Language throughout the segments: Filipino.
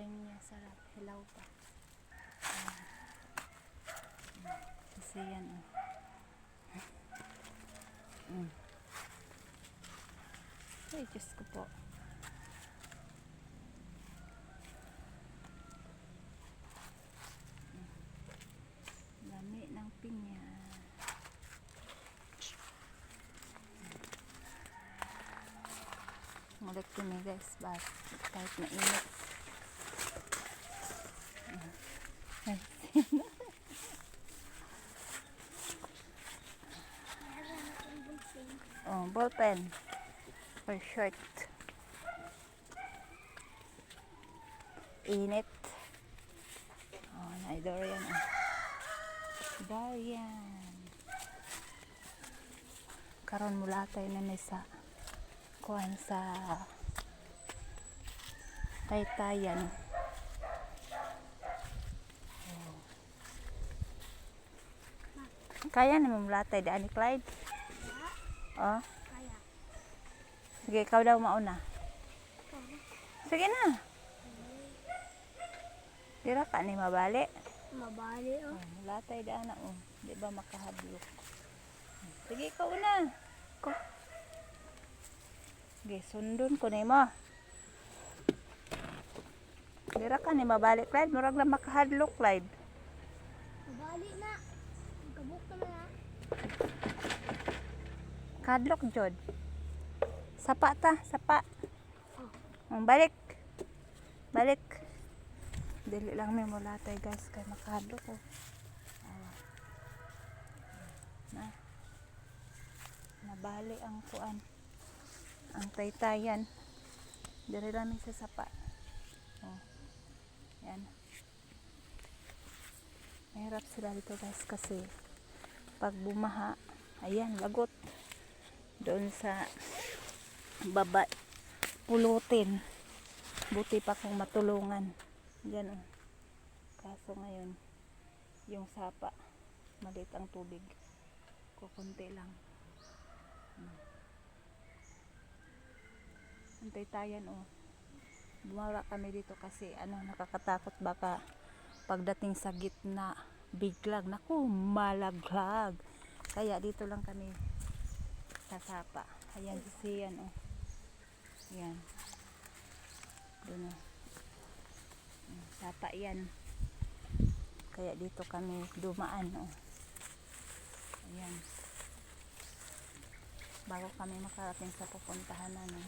masarap. Hilaw pa. Ayan. Mm. Kasi yan, oh. Mm. Ay, Diyos ko po. Mm. Lami ng pinya. Mulit kami guys, bas kahit mainit. Ay, oh, ballpen. For short. Init. Oh, na Dorian. Oh. Dorian. Karon mula tayo na may sa kuhan sa taytayan. Oh. Kaya naman mula tayo daan ni Clyde. Oh. Sige, ikaw daw mauna. Sige na. Dira ka ni mabali. Mabali oh. Oh, mula tayo daan na oh. Di ba makahablok? Sige, ikaw una. Ko. Sige, sundon ko ni mo. Dira ka ni mabali, Clyde. Murag na makahadlok, Clyde. Mabali na. Kabuk na na. Kadlok, Jod. Sapa ta, sapa. Oh, balik. Balik. Dili lang may mula tayo, guys. Kaya makahadlok ko. Oh. Na. Nabali ang kuan. Ang taytayan. Dili lang may sa sapa. Oh. Yan. Mahirap sila dito guys kasi pag bumaha, ayan, lagot. Doon sa baba, pulutin. Buti pa kung matulungan. Yan oh. Kaso ngayon, yung sapa, malit ang tubig. Kukunti lang. Hmm. Antay tayan oh. Bumara kami dito kasi ano nakakatakot baka pagdating sa gitna biglag naku malaglag kaya dito lang kami sa sapa ayan si yan oh yan. Doon sapa yan kaya dito kami dumaan oh. Ayan. Bago kami makarating sa pupuntahan namin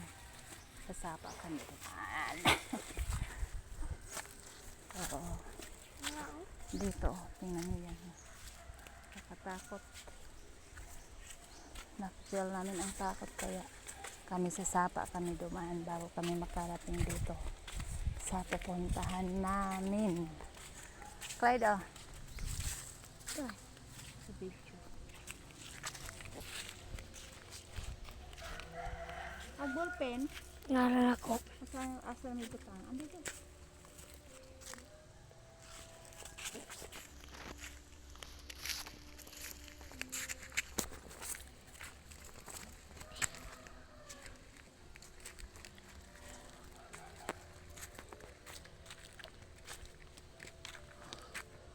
sa sapa kami dumaan. Oo. Dito, tingnan niyo yan. Nakatakot. Nakapil namin ang takot kaya kami sa sapa kami dumaan bago kami makarating dito sa pupuntahan namin. Clyde, oh. Saan? Sa video. Ang ballpen, Nalala ko. asa, asa may butang. Ano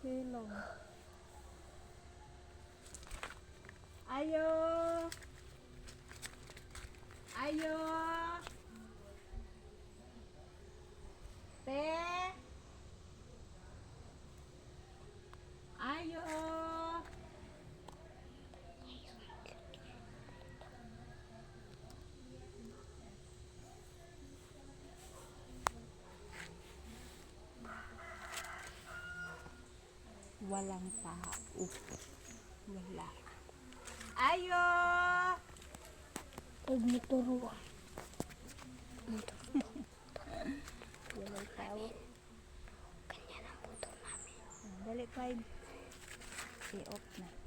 Hello. Ayo. Ayo. Te. Ayo. Walang tao. Wala. Ayo. Huwag mo turuan. Walang tao. Ganyan ang motor namin. Dali, Clyde. I-off na.